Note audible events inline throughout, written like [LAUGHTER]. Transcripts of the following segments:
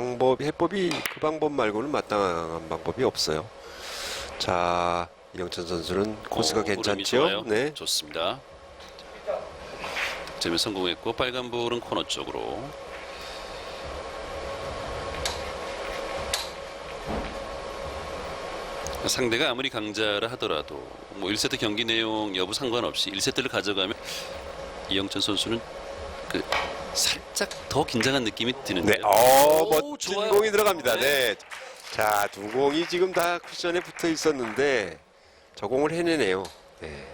방법 해법이 그 방법 말고는 마땅한 방법이 없어요. 자 이영천 선수는 코스가 어, 흐름이 괜찮죠? 네. 좋습니다. 득점에 성공했고 빨간 볼은 코너 쪽으로. 상대가 아무리 강자라 하더라도 뭐 1세트 경기 내용 여부 상관없이 1세트를 가져가면 이영천 선수는 그 살짝 더 긴장한 느낌이 드는데요. 네. 어 오, 멋진 좋아요. 공이 들어갑니다. 네. 네. 자 두 공이 지금 다 쿠션에 붙어 있었는데 저 공을 해내네요. 네.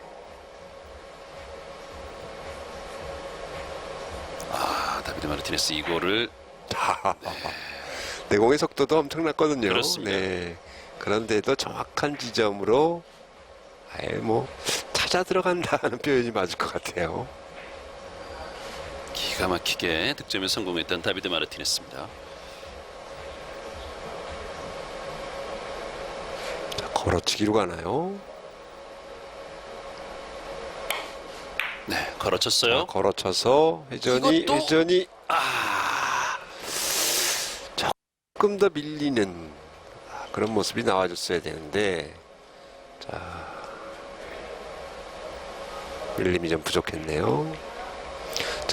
아, 다비드 마르티네스 이거를 내공의 속도도 엄청났거든요. 그렇습니다. 네. 그런데도 정확한 지점으로 아예 뭐 찾아 들어간다는 [LAUGHS] 표현이 맞을 것 같아요. 기가 막히게 득점에 성공했던 다비드 마르티네스입니다. 자, 걸어치기로 가나요? 네, 걸어쳤어요. 자, 걸어쳐서 회전이 이것도- 회전이 아 조금 더 밀리는 아, 그런 모습이 나와줬어야 되는데 자 밀림이 좀 부족했네요.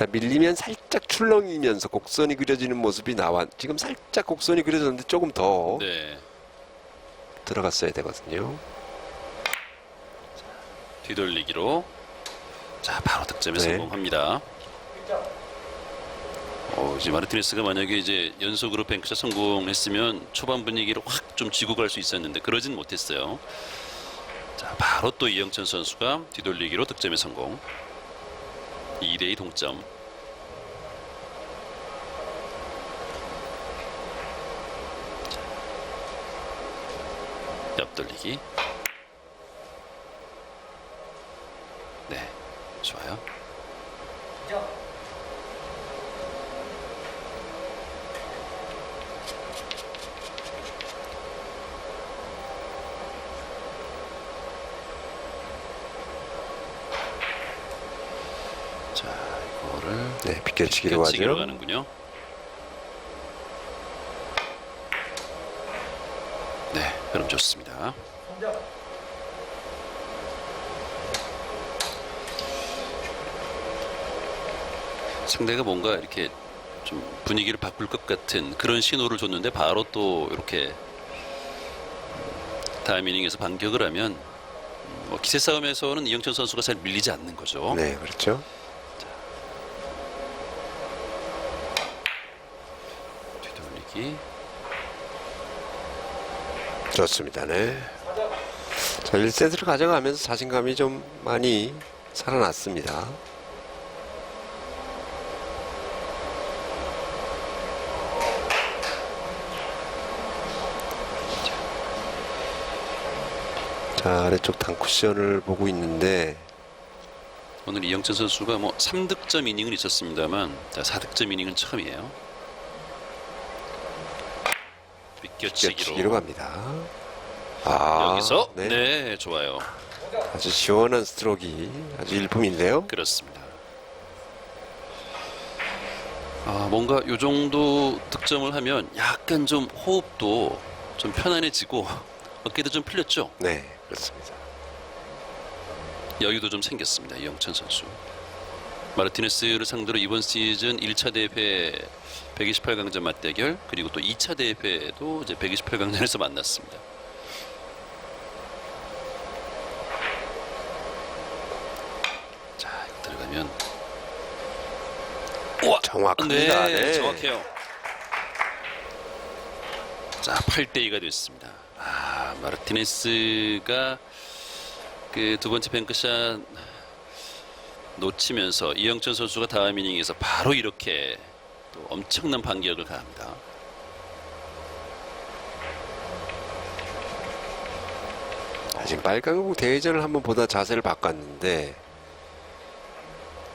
자 밀리면 살짝 출렁이면서 곡선이 그려지는 모습이 나와 지금 살짝 곡선이 그려졌는데 조금 더 네, 들어갔어야 되거든요. 뒤돌리기로 자 바로 득점에 네. 성공합니다. 어, 이제 마르티네스가 만약에 이제 연속으로 뱅크샷 성공했으면 초반 분위기를 확좀 쥐고 갈 수 있었는데 그러진 못했어요. 자 바로 또 이영천 선수가 뒤돌리기로 득점에 성공. 2대2 동점. 옆돌리기. 네, 좋아요. 자, 이거를 네 비껴치기로 펼치기로 가죠. 가는군요. 네, 그럼 좋습니다. 상대가 뭔가 이렇게 좀 분위기를 바꿀 것 같은 그런 신호를 줬는데 바로 또 이렇게 음, 다음 이닝에서 반격을 하면 음, 뭐 기세 싸움에서는 이영천 선수가 잘 밀리지 않는 거죠. 네 그렇죠. 뒤돌리기. 좋습니다. 네. 자, 1세트를 가져가면서 자신감이 좀 많이 살아났습니다. 자, 아래쪽 단쿠션을 보고 있는데 오늘 이영천 선수가 뭐 3득점 이닝은 있었습니다만 자, 4득점 이닝은 처음이에요. 뛰어치기로 갑니다. 아, 여기서 네. 네. 좋아요. 아주 시원한 스트로크 아주 일품인데요. 그렇습니다. 아 뭔가 요 정도 득점을 하면 약간 좀 호흡도 좀 편안해지고 [LAUGHS] 어깨도 좀 풀렸죠. 네, 그렇습니다. 여유도 좀 생겼습니다. 이영천 선수. 마르티네스를 상대로 이번 시즌 1차 대회 128강전 맞대결 그리고 또 2차 대회도 이제 128강전에서 만났습니다. 자, 들어가면 우와! 정확합니다. 네, 네. 정확해요. 자, 8대 2가 됐습니다. 아, 마르티네스가 그 두 번째 뱅크샷 놓치면서 이영천 선수가 다음 이닝에서 바로 이렇게 또 엄청난 반격을 가합니다. 자, 지금 빨강공 대회전을 한번 보다 자세를 바꿨는데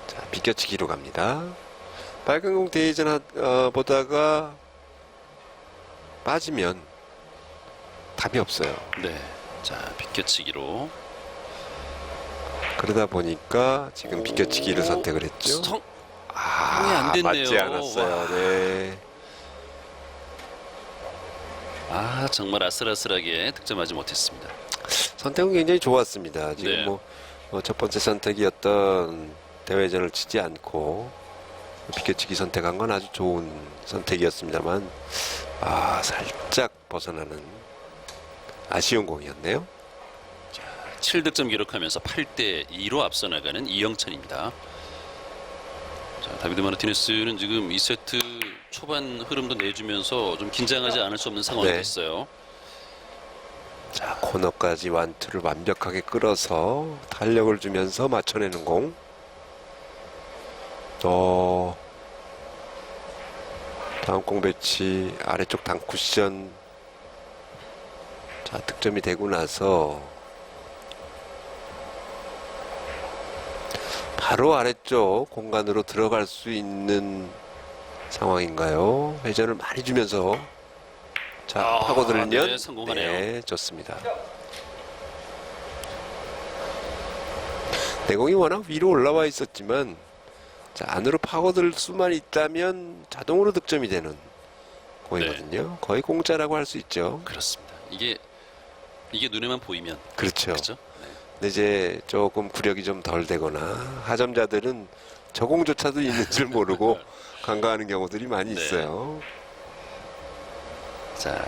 자 비껴치기로 갑니다. 빨강공 대회전 하- 어, 보다가 빠지면 답이 없어요. 네. 자, 비껴치기로 그러다 보니까 지금 비껴치기를 오, 선택을 했죠. 성- 아, 안 됐네요. 맞지 않았어요. 와. 네. 아 정말 아슬아슬하게 득점하지 못했습니다. 선택은 굉장히 좋았습니다. 지금 네. 뭐첫 번째 선택이었던 대회전을 치지 않고 비껴치기 선택한 건 아주 좋은 선택이었습니다만 아 살짝 벗어나는 아쉬운 공이었네요. 7득점 기록하면서 8대 2로 앞서 나가는 이영찬입니다. 자, 다비드 마르티네스는 지금 2세트 초반 흐름도 내주면서 좀 긴장하지 않을 수 없는 상황이 네. 됐어요. 자 코너까지 완투를 완벽하게 끌어서 탄력을 주면서 맞춰내는 공. 또 다음 공 배치 아래쪽 당 쿠션 자 득점이 되고 나서 바로 아래쪽 공간으로 들어갈 수 있는 상황인가요? 회전을 많이 주면서 자 아, 파고들면 네, 성공하네요. 네, 좋습니다. 내공이 워낙 위로 올라와 있었지만 자, 안으로 파고들 수만 있다면 자동으로 득점이 되는 공이거든요. 네. 거의 공짜라고 할 수 있죠. 그렇습니다. 이게 이게 눈에만 보이면 그렇죠. 그렇죠? 네. 근데 이제 조금 구력이 좀 덜 되거나 하점자들은 저공조차도 있는 줄 모르고 [LAUGHS] 간과하는 경우들이 많이 네. 있어요. 자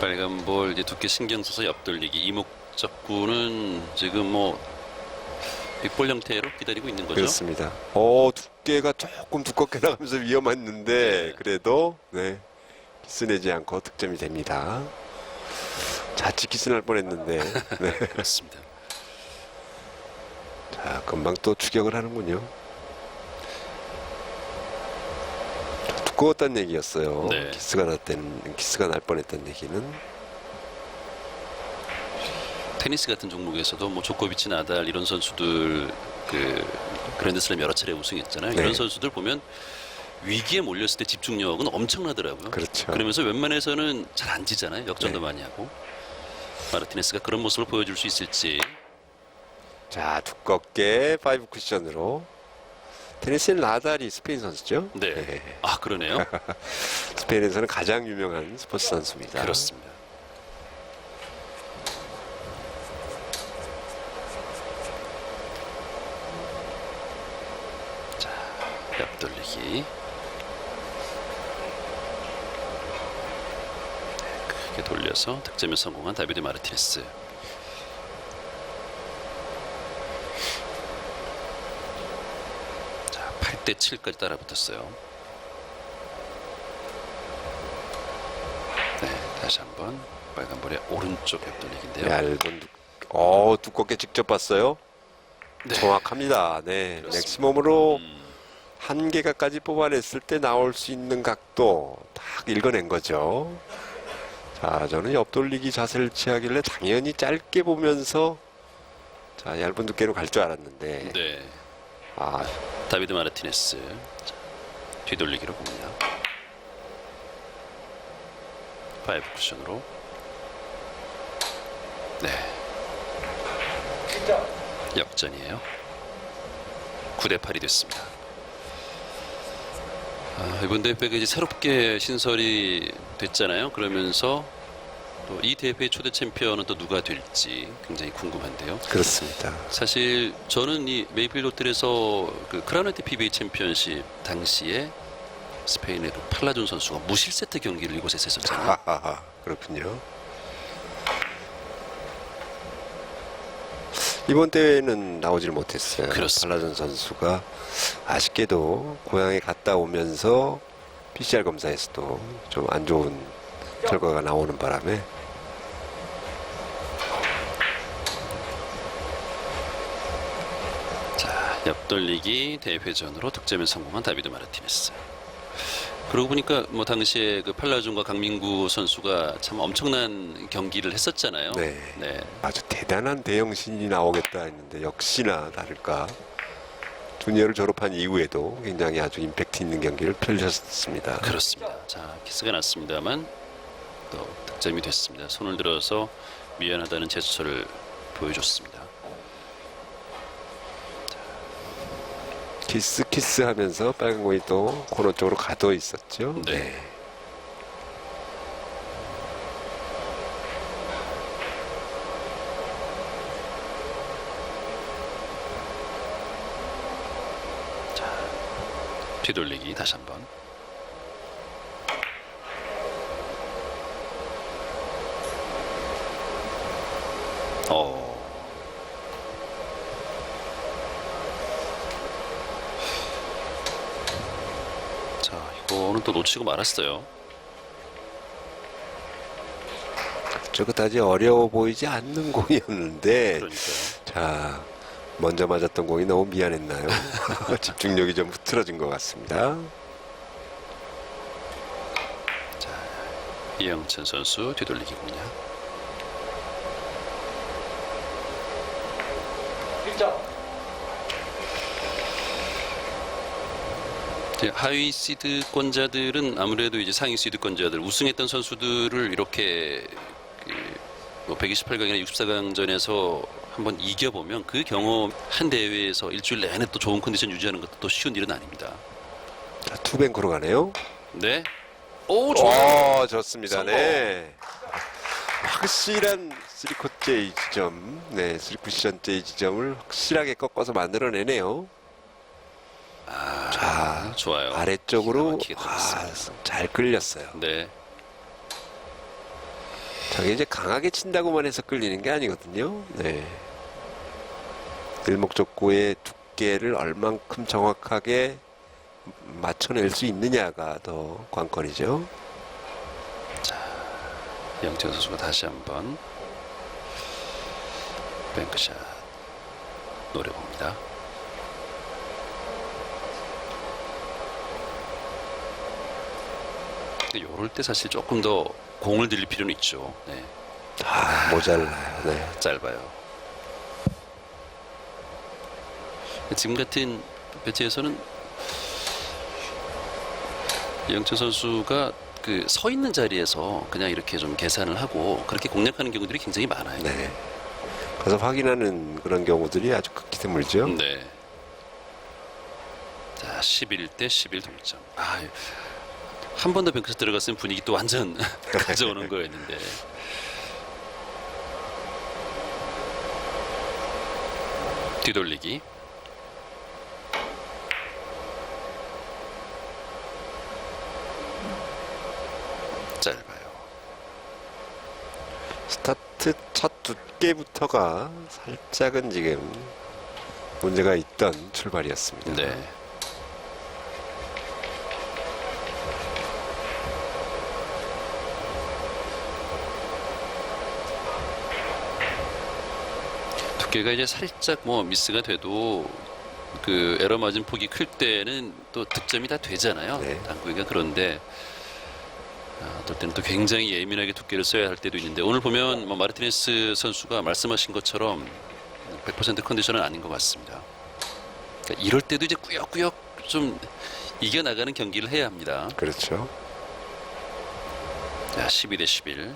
빨간 볼 이제 두께 신경 써서 옆돌리기 이목적구는 지금 뭐 빅볼 형태로 기다리고 있는 거죠. 그렇습니다. 어 두께가 조금 두껍게 나가면서 위험했는데 네. 그래도 네 키스 내지 않고 득점이 됩니다. 자칫 키스 날 뻔했는데 [LAUGHS] 네. 그렇습니다. 자 금방 또 추격을 하는군요. 두꺼웠다는 얘기였어요. 네. 키스가 났던 키스가 날 뻔했던 얘기는 테니스 같은 종목에서도 뭐 조코비치 나달 이런 선수들 그 그랜드슬램 여러 차례 우승했잖아요. 네. 이런 선수들 보면 위기에 몰렸을 때 집중력은 엄청나더라고요. 그렇죠. 그러면서 웬만해서는 잘 안 지잖아요. 역전도 네. 많이 하고 마르티네스가 그런 모습을 보여줄 수 있을지 자 두껍게 파이브 쿠션으로 테니스는 나달이 스페인 선수죠. 네. 아 그러네요. [LAUGHS] 스페인에서는 가장 유명한 스포츠 선수입니다. 그렇습니다. 자, 옆돌리기. 네, 돌려서 득점에 성공한 다비드 마르티네스. 자, 8대 7까지 따라붙었어요. 네, 다시 한번 빨간 볼의 오른쪽 옆돌리기인데요. 얇은 두, 어 두껍게 직접 봤어요. 네. 정확합니다. 네, 그렇습니다. 맥시멈으로 음, 한 개가까지 뽑아냈을 때 나올 수 있는 각도 딱 읽어낸 거죠. 자, 저는 옆돌리기 자세를 취하길래 당연히 짧게 보면서 자 얇은 두께로 갈 줄 알았는데. 네, 아. 다비드 마르티네스. 자, 뒤돌리기로 봅니다. 파이브 쿠션으로. 네. 역전이에요. 9대 8이 됐습니다. 아, 이번 대회가 이제 새롭게 신설이 됐잖아요. 그러면서 또 이 대회의 초대 챔피언은 또 누가 될지 굉장히 궁금한데요. 그렇습니다. 사실 저는 이 메이필 호텔에서 그 크라우네트 PBA 챔피언십 당시에 스페인의 그 팔라존 선수가 무실 세트 경기를 이곳에서 했었잖아요. 하하하 그렇군요. 이번 대회는 나오질 못했어요. 그렇습니다. 팔라전 선수가 아쉽게도 고향에 갔다 오면서 PCR 검사에서도 좀 안 좋은 결과가 나오는 바람에 자, 옆돌리기 대회전으로 득점에 성공한 다비드 마르티네스. 그러고 보니까 뭐 당시에 그 팔라존과 강민구 선수가 참 엄청난 경기를 했었잖아요. 네. 네. 아주 대단한 대형 신이 나오겠다 했는데 역시나 다를까 주니어를 졸업한 이후에도 굉장히 아주 임팩트 있는 경기를 펼쳤습니다. 그렇습니다. 자, 키스가 났습니다만 또 득점이 됐습니다. 손을 들어서 미안하다는 제스처를 보여줬습니다. 키스 키스 하면서 빨간 공이 또 코너 쪽으로 가둬 있었죠. 네. 뒤돌리기 다시 한번. 어. 자, 이거는 또 놓치고 말았어요. 저 그다지 어려워 보이지 않는 [LAUGHS] 공이었는데 그러니까요. 자 먼저 맞았던 공이 너무 미안했나요? [LAUGHS] 집중력이 좀 흐트러진 것 같습니다. 이영찬 선수 뒤돌리기 공략. 이제 하위 시드권자들은 아무래도 이제 상위 시드권자들 우승했던 선수들을 이렇게 그뭐 128강이나 64강전에서 한번 이겨보면 그 경험 한 대회에서 일주일 내내 또 좋은 컨디션 유지하는 것도 또 쉬운 일은 아닙니다. 자, 투뱅크로 가네요. 네. 오 좋아요. 오, 좋습니다. 네. 확실한 3코째 지점, 네, 3쿠션째 지점을 확실하게 꺾어서 만들어내네요. 자, 좋아요. 아래쪽으로 아. 잘 끌렸어요. 네. 저게 이제 강하게 친다고만 해서 끌리는 게 아니거든요. 네. 일목적고의 두께를 얼만큼 정확하게 맞춰낼 수 있느냐가 더 관건이죠. 양태현 선수가 다시 한번 뱅크샷 노려봅니다. 요럴 때 사실 조금 더 공을 들릴 필요는 있죠. 네, 아, 모자라요. 네. 짧아요. 지금 같은 배치에서는 영철 선수가 그 서 있는 자리에서 그냥 이렇게 좀 계산을 하고 그렇게 공략하는 경우들이 굉장히 많아요. 네. 그래서 확인하는 그런 경우들이 아주 극히 드물죠. 네. 자, 11대 11 동점. 아, 한 번 더 뱅크샷 들어갔으면 분위기 또 완전 [LAUGHS] 가져오는 [LAUGHS] 거였는데. 뒤돌리기. 짧아요. 스타트 첫 두께부터가 살짝은 지금 문제가 있던 출발이었습니다. 네. 두께가 이제 살짝 뭐 미스가 돼도 그 에러 맞은 폭이 클 때는 또 득점이 다 되잖아요. 네. 당구기가 그런데 아, 어떨 때는 또 굉장히 예민하게 두께를 써야 할 때도 있는데 오늘 보면 뭐 마르티네스 선수가 말씀하신 것처럼 100% 컨디션은 아닌 것 같습니다. 그러니까 이럴 때도 이제 꾸역꾸역 좀 이겨나가는 경기를 해야 합니다. 그렇죠. 자, 12 대 11.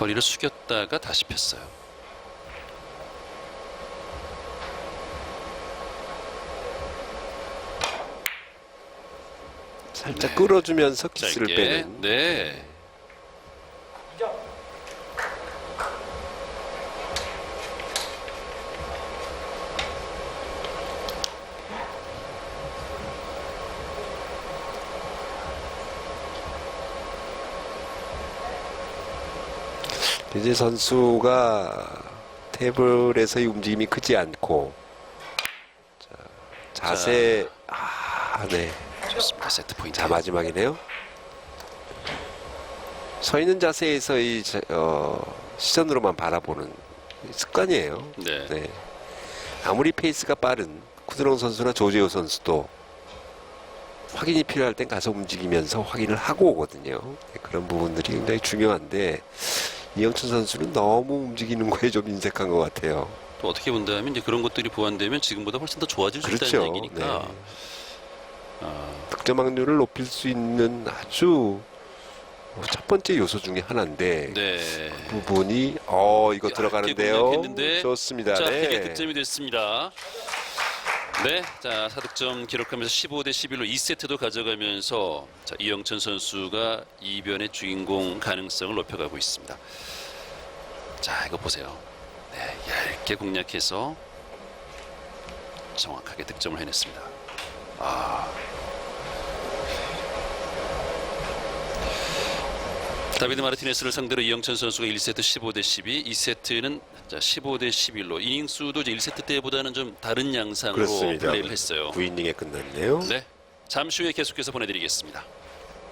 허리를 숙였다가 다시 폈어요. 살짝 네. 끌어주면서 키스를 짧게. 빼는. 네. 이제 선수가 테이블에서의 움직임이 크지 않고 자, 자세 아, 네. 좋습니다. 세트 포인트. 자 마지막이네요. 서 있는 자세에서의 자- 어, 시선으로만 바라보는 습관이에요. 네. 네. 아무리 페이스가 빠른 쿠드롱 선수나 조재호 선수도 확인이 필요할 땐 가서 움직이면서 확인을 하고 오거든요. 네, 그런 부분들이 굉장히 중요한데 이영춘 선수는 너무 움직이는 거에 좀 인색한 것 같아요. 또 어떻게 본다면 이제 그런 것들이 보완되면 지금보다 훨씬 더 좋아질 수 그렇죠. 있다는 얘기니까. 네. 아, 득점 확률을 높일 수 있는 아주 첫 번째 요소 중에 하나인데 네. 그 부분이 어 이거 야, 들어가는데요. 좋습니다. 자, 네. 이게 득점이 됐습니다. 네, 자 4득점 기록하면서 15대 11로 2세트도 가져가면서 자, 이영천 선수가 이변의 주인공 가능성을 높여가고 있습니다. 자, 이거 보세요. 네, 얇게 공략해서 정확하게 득점을 해냈습니다. 아. 다비드 마르티네스를 상대로 이영찬 선수가 1세트 15대 12, 2세트는 자 15대 11로 이닝 수도 이제 1세트 때보다는 좀 다른 양상으로 그렇습니다. 플레이를 했어요. 9이닝에 끝났네요. 네, 잠시 후에 계속해서 보내드리겠습니다.